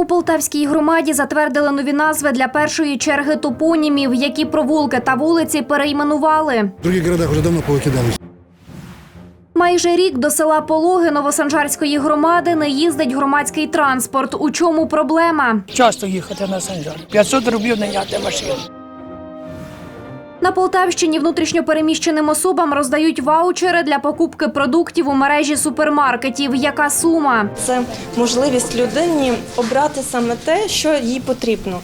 У Полтавській громаді затвердили нові назви для першої черги топонімів, які провулки та вулиці перейменували. В інших містах вже давно повикидали. Майже рік до села Пологи Новосанжарської громади не їздить громадський транспорт. У чому проблема? часто їхати на Санжар. 500 рублів наняти машину. На Полтавщині внутрішньопереміщеним особам роздають ваучери для покупки продуктів у мережі супермаркетів. Яка сума? Це можливість людині обрати саме те, що їй потрібно.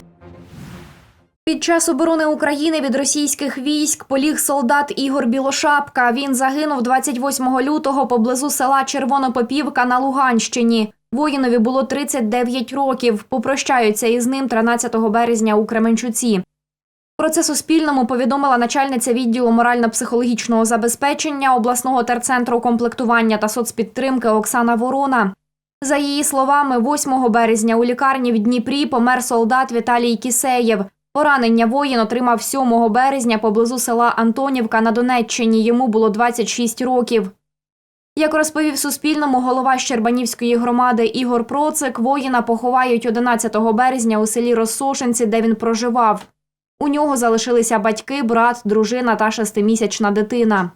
Під час оборони України від російських військ поліг солдат Ігор Білошапка. Він загинув 28 лютого поблизу села Червонопопівка на Луганщині. Воїнові було 39 років. Попрощаються із ним 13 березня у Кременчуці. Про це Суспільному повідомила начальниця відділу морально-психологічного забезпечення обласного терцентру комплектування та соцпідтримки Оксана Ворона. За її словами, 8 березня у лікарні в Дніпрі помер солдат Віталій Кісеєв. Поранення воїн отримав 7 березня поблизу села Антонівка на Донеччині. Йому було 26 років. Як розповів Суспільному голова Щербанівської громади Ігор Процик, воїна поховають 11 березня у селі Розсошенці, де він проживав. У нього залишилися батьки, брат, дружина та шестимісячна дитина.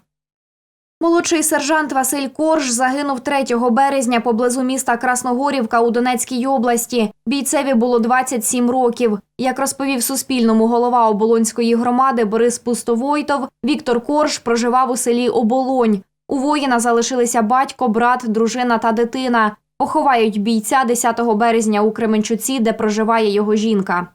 Молодший сержант Василь Корж загинув 3 березня поблизу міста Красногорівка у Донецькій області. Бійцеві було 27 років. Як розповів Суспільному голова Оболонської громади Борис Пустовойтов, Віктор Корж проживав у селі Оболонь. У воїна залишилися батько, брат, дружина та дитина. Поховають бійця 10 березня у Кременчуці, де проживає його жінка.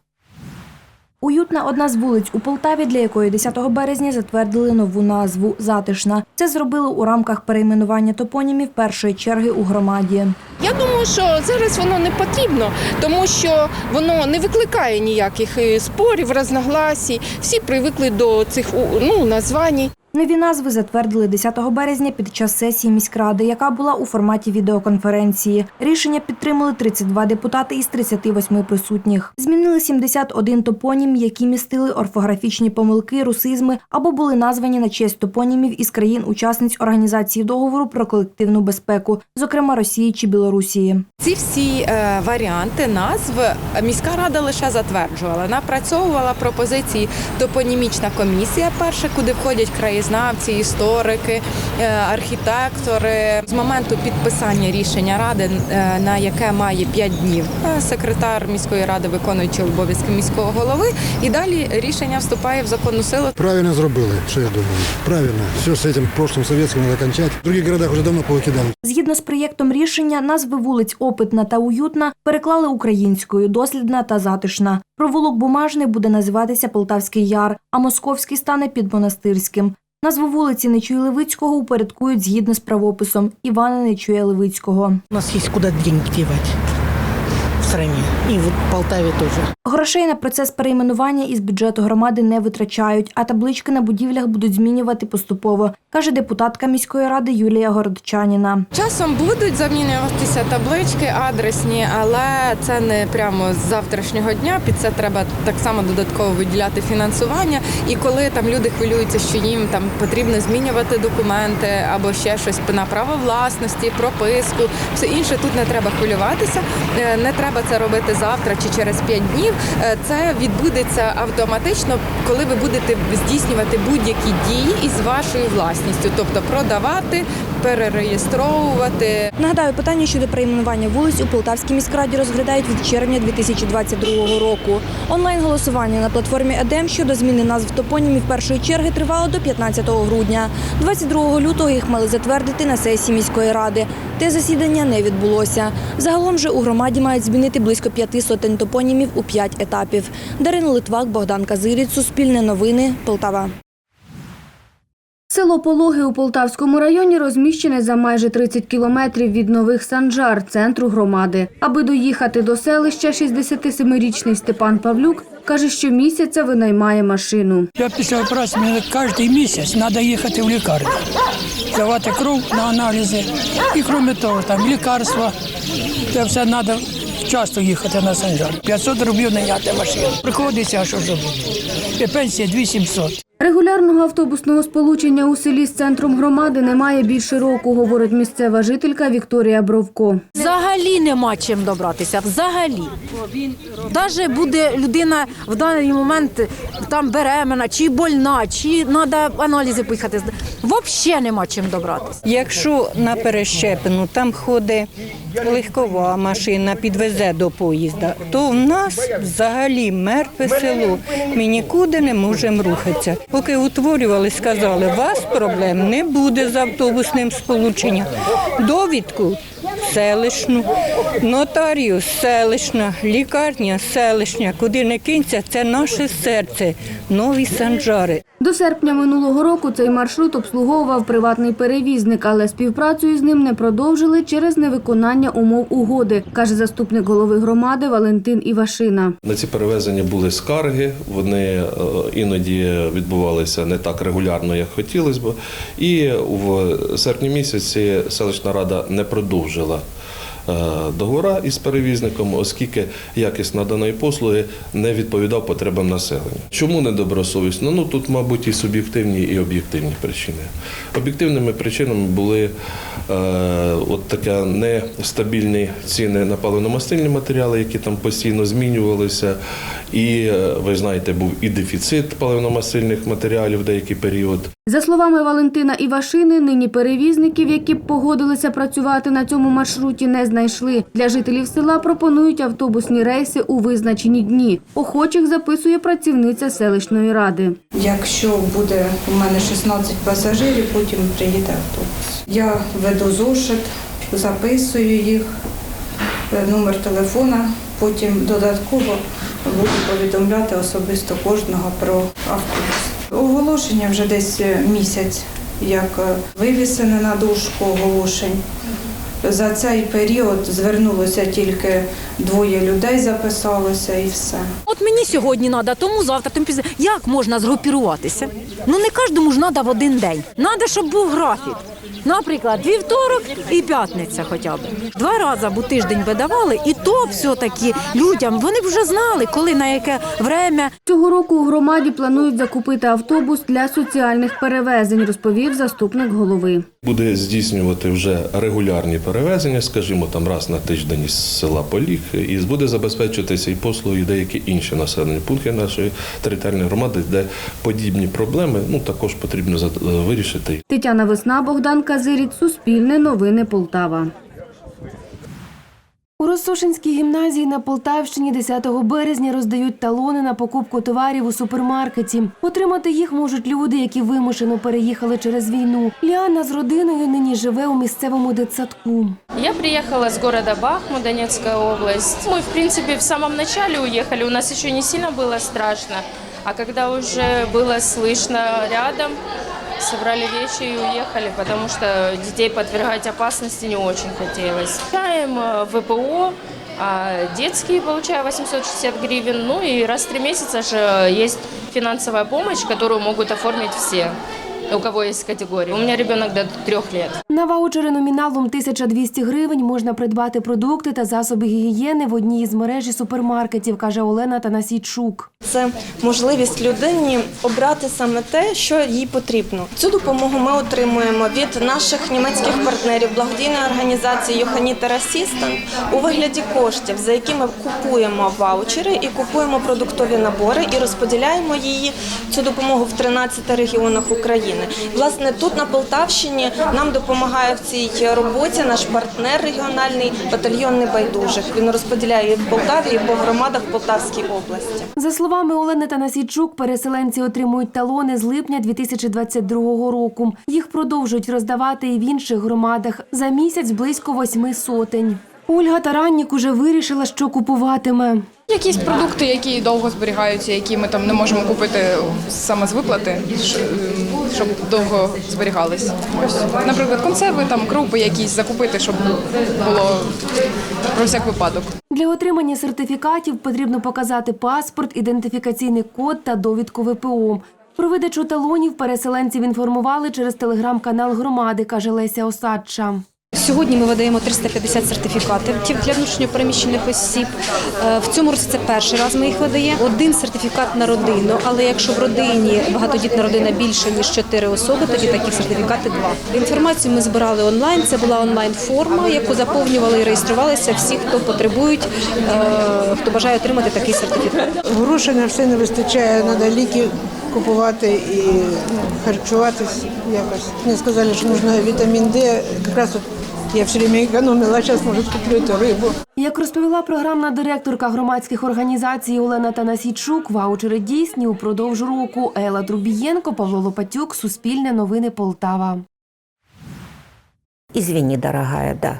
Уютна одна з вулиць у Полтаві, для якої 10 березня затвердили нову назву Затишна. Це зробили у рамках перейменування топонімів першої черги у громаді. Я думаю, що зараз воно не потрібно, тому що воно не викликає ніяких е, спорів, розногласій. Всі привикли до цих ну, названь. Нові назви затвердили 10 березня під час сесії міськради, яка була у форматі відеоконференції. Рішення підтримали 32 депутати із 38 присутніх. Змінили 71 топонім, які містили орфографічні помилки, русизми або були названі на честь топонімів із країн-учасниць організації договору про колективну безпеку, зокрема Росії чи Білорусії. Ці всі е, варіанти назв міська рада лише затверджувала. Напрацьовувала пропозиції топонімічна комісія, перша, куди входять краєзнавці, історики, е, архітектори. З моменту підписання рішення ради, е, на яке має 5 днів, е, секретар міської ради виконуючий обов'язки міського голови, і далі рішення вступає в законну силу. Правильно зробили, що я думаю. Правильно. Все с этим прошлым советским надо кончать. В других городах уже давно повыкидались. Згідно з проєктом рішення, назви вулиць Опитна та Уютна переклали українською дослідна та затишна. Провулок Бумажний буде називатися Полтавський Яр, а Московський стане під монастирським. Назву вулиці Нечуя Левицького упорядкують згідно з правописом Івана Нечуя Левицького. У нас є куди деньги дівати стране. І в Полтаві теж. Грошей на процес перейменування із бюджету громади не витрачають, а таблички на будівлях будуть змінювати поступово, каже депутатка міської ради Юлія Городчаніна. Часом будуть замінюватися таблички адресні, але це не прямо з завтрашнього дня. Під це треба так само додатково виділяти фінансування. І коли там люди хвилюються, що їм там потрібно змінювати документи або ще щось на право власності, прописку, все інше тут не треба хвилюватися. Е, Не треба це робити завтра чи через 5 днів. Е, Це відбудеться автоматично, коли ви будете здійснювати будь-які дії із вашою власністю, тобто продавати, перереєстровувати. Нагадаю, питання щодо перейменування вулиць у Полтавській міськраді розглядають від червня 2022 року. Онлайн-голосування на платформі ЕДЕМ щодо зміни назв топонімів першої черги тривало до 15 грудня. 22 лютого їх мали затвердити на сесії міської ради. Те засідання не відбулося. Загалом же у громаді мають змінити близько п'яти сотень топонімів у п'ять етапів. Дарина Литвак, Богдан Казиріць, Суспільне новини, Полтава. Село Пологи у Полтавському районі розміщене за майже 30 кілометрів від нових Санжар, центру громади. Аби доїхати до селища, 67-річний Степан Павлюк каже, що місяця винаймає машину. Я після операції мені кожен місяць треба їхати в лікарню, здавати кров на аналізи. І крім того, там лікарства. Це все треба часто їхати на Санжар. 500 рублів наняти машину. Приходиться, а що ж робити? І пенсія 2700. Регулярного автобусного сполучення у селі з центром громади немає більше року, говорить місцева жителька Вікторія Бровко. Взагалі нема чим добратися. Взагалі. Навіть буде людина в даний момент там беременна, чи больна, чи треба аналізи поїхати. Взагалі нема чим добратися. Якщо на перещепину там ходить легкова машина, підвезе до поїзда, то в нас взагалі мертве село. Ми нікуди не можемо рухатися. Поки утворювали, сказали, у вас проблем не буде з автобусним сполученням. Довідку селищну, нотаріус селищна, лікарня селищна, куди не кинься, це наше серце, нові санджари. До серпня минулого року цей маршрут обслуговував приватний перевізник, але співпрацю із ним не продовжили через невиконання умов угоди, каже заступник голови громади Валентин Івашина. На ці перевезення були скарги, вони е, іноді відбувалися не так регулярно, як хотілося б. І в серпні місяці селищна рада не продовжила е, договора із перевізником, оскільки якість наданої послуги не відповідав потребам населення. Чому недобросовісно? Ну тут, мабуть, і суб'єктивні, і об'єктивні причини. Об'єктивними причинами були е, от таке нестабільні ціни на паливно-мастильні матеріали, які там постійно змінювалися. І е, ви знаєте, був і дефіцит паливно-мастильних матеріалів в деякий період. За словами Валентина Івашини, нині перевізників, які б погодилися працювати на цьому маршруті, не знайшли. Для жителів села пропонують автобусні рейси у визначені дні. Охочих записує працівниця селищної ради. Якщо буде у мене 16 пасажирів, потім приїде автобус. Я веду зошит, записую їх, е, номер телефона, потім додатково буду повідомляти особисто кожного про автобус. Оголошення вже десь е, місяць, як е, вивісене на дошку оголошень. За цей період звернулося тільки двоє людей, записалося і все. От мені сьогодні треба, тому завтра, тому пізно. Як можна згрупіруватися? Ну не кожному ж треба в один день. Треба, щоб був графік. Наприклад, вівторок і п'ятниця хоча б. Два рази б у тиждень видавали, і то все-таки людям вони б вже знали, коли на яке время. Цього року у громаді планують закупити автобус для соціальних перевезень, розповів заступник голови. Буде здійснювати вже регулярні перевезення, скажімо, там раз на тиждень із села Поліг, і буде забезпечуватися і послуги, і деякі інші населені пункти нашої територіальної громади, де подібні проблеми ну також потрібно вирішити. Тетяна Весна, Богдан Казиріт, Суспільне новини Полтава. У Росошинській гімназії на Полтавщині 10 березня роздають талони на покупку товарів у супермаркеті. Отримати їх можуть люди, які вимушено переїхали через війну. Ліана з родиною нині живе у місцевому дитсадку. Я приехала с города Бахмут, Донецкая область. Мы, в принципе, в самом начале уехали, у нас еще не сильно было страшно. А когда уже было слышно рядом, собрали вещи и уехали, потому что детей подвергать опасности не очень хотелось. Получаем э, ВПО, а детские получаю 860 гривен, ну и раз в три месяца же есть финансовая помощь, которую могут оформить все, у кого есть категория. У меня ребенок до трех лет. На ваучери номіналом 1200 гривень можна придбати продукти та засоби гігієни в одній із мережі супермаркетів, каже Олена Танасійчук. Це можливість людині обрати саме те, що їй потрібно. Цю допомогу ми отримуємо від наших німецьких партнерів благодійної організації Йоханітер Асістент у вигляді коштів, за які ми купуємо ваучери і купуємо продуктові набори і розподіляємо її цю допомогу в 13 регіонах України. Власне, тут на Полтавщині нам допомагає в цій роботі наш партнер регіональний батальйон небайдужих. Він розподіляє в Полтаві і по громадах Полтавській області. За словами Олени Танасійчук, переселенці отримують талони з липня 2022 року. Їх продовжують роздавати і в інших громадах. За місяць близько восьми сотень. Ольга Тараннік уже вирішила, що купуватиме. Якісь продукти, які довго зберігаються, які ми там не можемо купити саме з виплати, ем, щоб довго зберігались. Наприклад, консерви, там крупи якісь закупити, щоб було про всяк випадок. Для отримання сертифікатів потрібно показати паспорт, ідентифікаційний код та довідку ВПО. Про видачу талонів переселенців інформували через телеграм-канал громади, каже Леся Осадча. Сьогодні ми видаємо 350 сертифікатів для внутрішньопереміщених осіб. Е, В цьому році це перший раз ми їх видаємо. Один сертифікат на родину, але якщо в родині багатодітна родина більше ніж 4 особи, тоді такі сертифікати два. Інформацію ми збирали онлайн. Це була онлайн-форма, яку заповнювали і реєструвалися всі, хто потребують, е, хто бажає отримати такий сертифікат. Грошей на все не вистачає, треба ліки купувати і ну, харчуватись якось. Мені сказали, що потрібно вітамін Д. Якраз от я все время економила, зараз може куплю ту рибу. Як розповіла програмна директорка громадських організацій Олена Танасійчук, ваучери дійсні упродовж року. Ела Трубієнко, Павло Лопатюк, Суспільне новини Полтава. Извини, дорогая, да.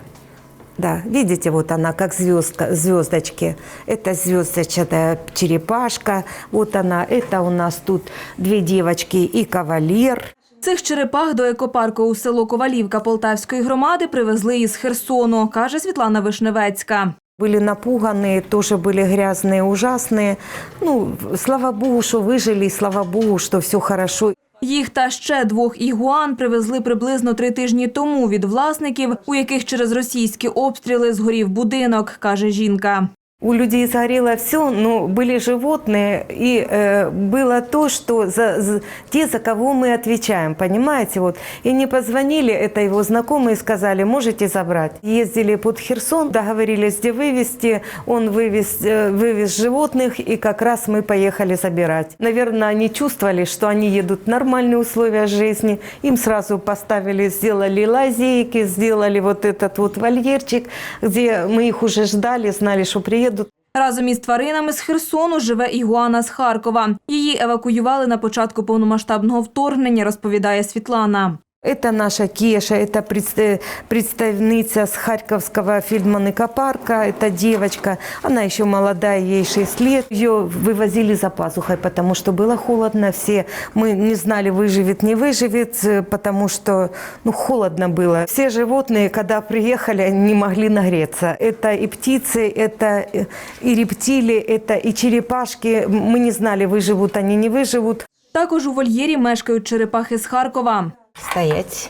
Да, видите, вот она как звездка, звездочки. Это звездочная черепашка. Вот она, это у нас тут две девочки и кавалер. Цих черепах до екопарку у село Ковалівка Полтавської громади привезли із Херсону, каже Світлана Вишневецька. Были напуганные, тоже были грязные, ужасные. Ну, слава богу, что выжили, и слава богу, что все хорошо. Їх та ще двох ігуан привезли приблизно три тижні тому від власників, у яких через російські обстріли згорів будинок, каже жінка. У людей сгорело все, но были животные, и э, было то, что за, за- те, за кого мы отвечаем, понимаете? Вот. И не позвонили, это его знакомые, сказали, можете забрать. Ездили под Херсон, договорились, где вывести, он вывез, э, вывез животных, и как раз мы поехали забирать. Наверное, они чувствовали, что они едут в нормальные условия жизни, им сразу поставили, сделали лазейки, сделали вот этот вот вольерчик, где мы их уже ждали, знали, что приедут. Разом із тваринами з Херсону живе ігуана з Харкова. Її евакуювали на початку повномасштабного вторгнення, розповідає Світлана. Это наша Кеша, это предста- представница с Харьковского фельдманика-парка, это девочка, она еще молодая, ей 6 лет. Ее вывозили за пазухой, потому что было холодно, все, мы не знали, выживет, не выживет, э, потому что ну, холодно было. Все животные, когда приехали, не могли нагреться. Это и птицы, это э, и рептилии, это и черепашки. Мы не знали, выживут они, не выживут. Також у вольєрі мешкають черепахи з Харкова. Стоять.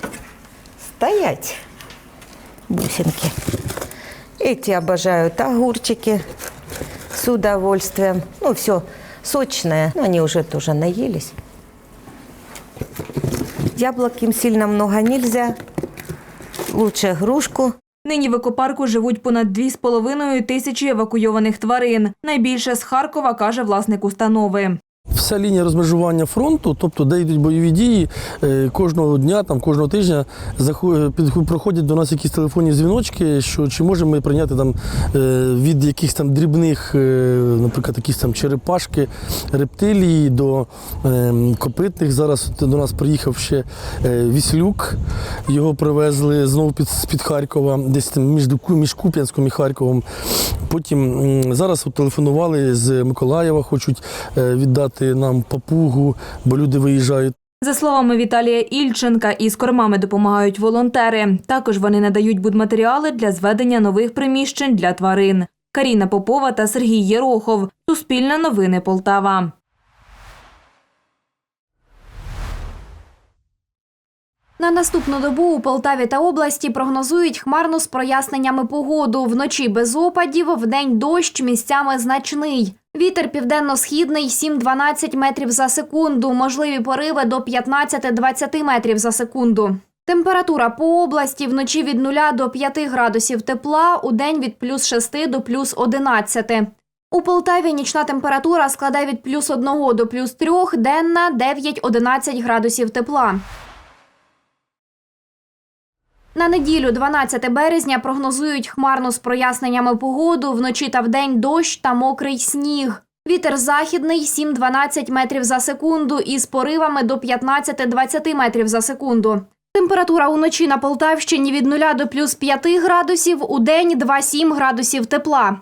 Стоять. Бусинки. Эти обожают огурчики с удовольствием. Ну, все сочное. Но они уже тоже наелись. Яблок им сильно много нельзя. Лучше грушку. Нині в екопарку живуть понад 2,5 тисячі евакуйованих тварин. Найбільше з Харкова, каже власник установи. Вся лінія розмежування фронту, тобто де йдуть бойові дії, е, кожного дня, там, кожного тижня проходять до нас якісь телефонні дзвіночки, що чи можемо ми прийняти там е, від якихось там дрібних, е, наприклад, якісь там черепашки, рептилії до е, копитних. Зараз до нас приїхав ще е, Віслюк, його привезли знову під, з-під Харкова, десь там між, між Куп'янськом і Харковом. Потім зараз телефонували з Миколаєва, хочуть е, віддати нам папугу, бо люди виїжджають. За словами Віталія Ільченка, із кормами допомагають волонтери. Також вони надають будматеріали для зведення нових приміщень для тварин. Каріна Попова та Сергій Єрохов. Суспільне новини Полтава. На наступну добу у Полтаві та області прогнозують хмарну з проясненнями погоду. Вночі без опадів, вдень дощ місцями значний. Вітер південно-східний 7-12 метрів за секунду, можливі пориви до 15-20 метрів за секунду. Температура по області вночі від 0 до 5 градусів тепла, у день від плюс 6 до плюс 11. У Полтаві нічна температура складає від плюс 1 до плюс 3, денна 9-11 градусів тепла. На неділю, 12 березня, прогнозують хмарну з проясненнями погоду, вночі та вдень дощ та мокрий сніг. Вітер західний 7-12 метрів за секунду із поривами до 15-20 метрів за секунду. Температура уночі на Полтавщині від 0 до плюс 5 градусів, у день 2-7 градусів тепла.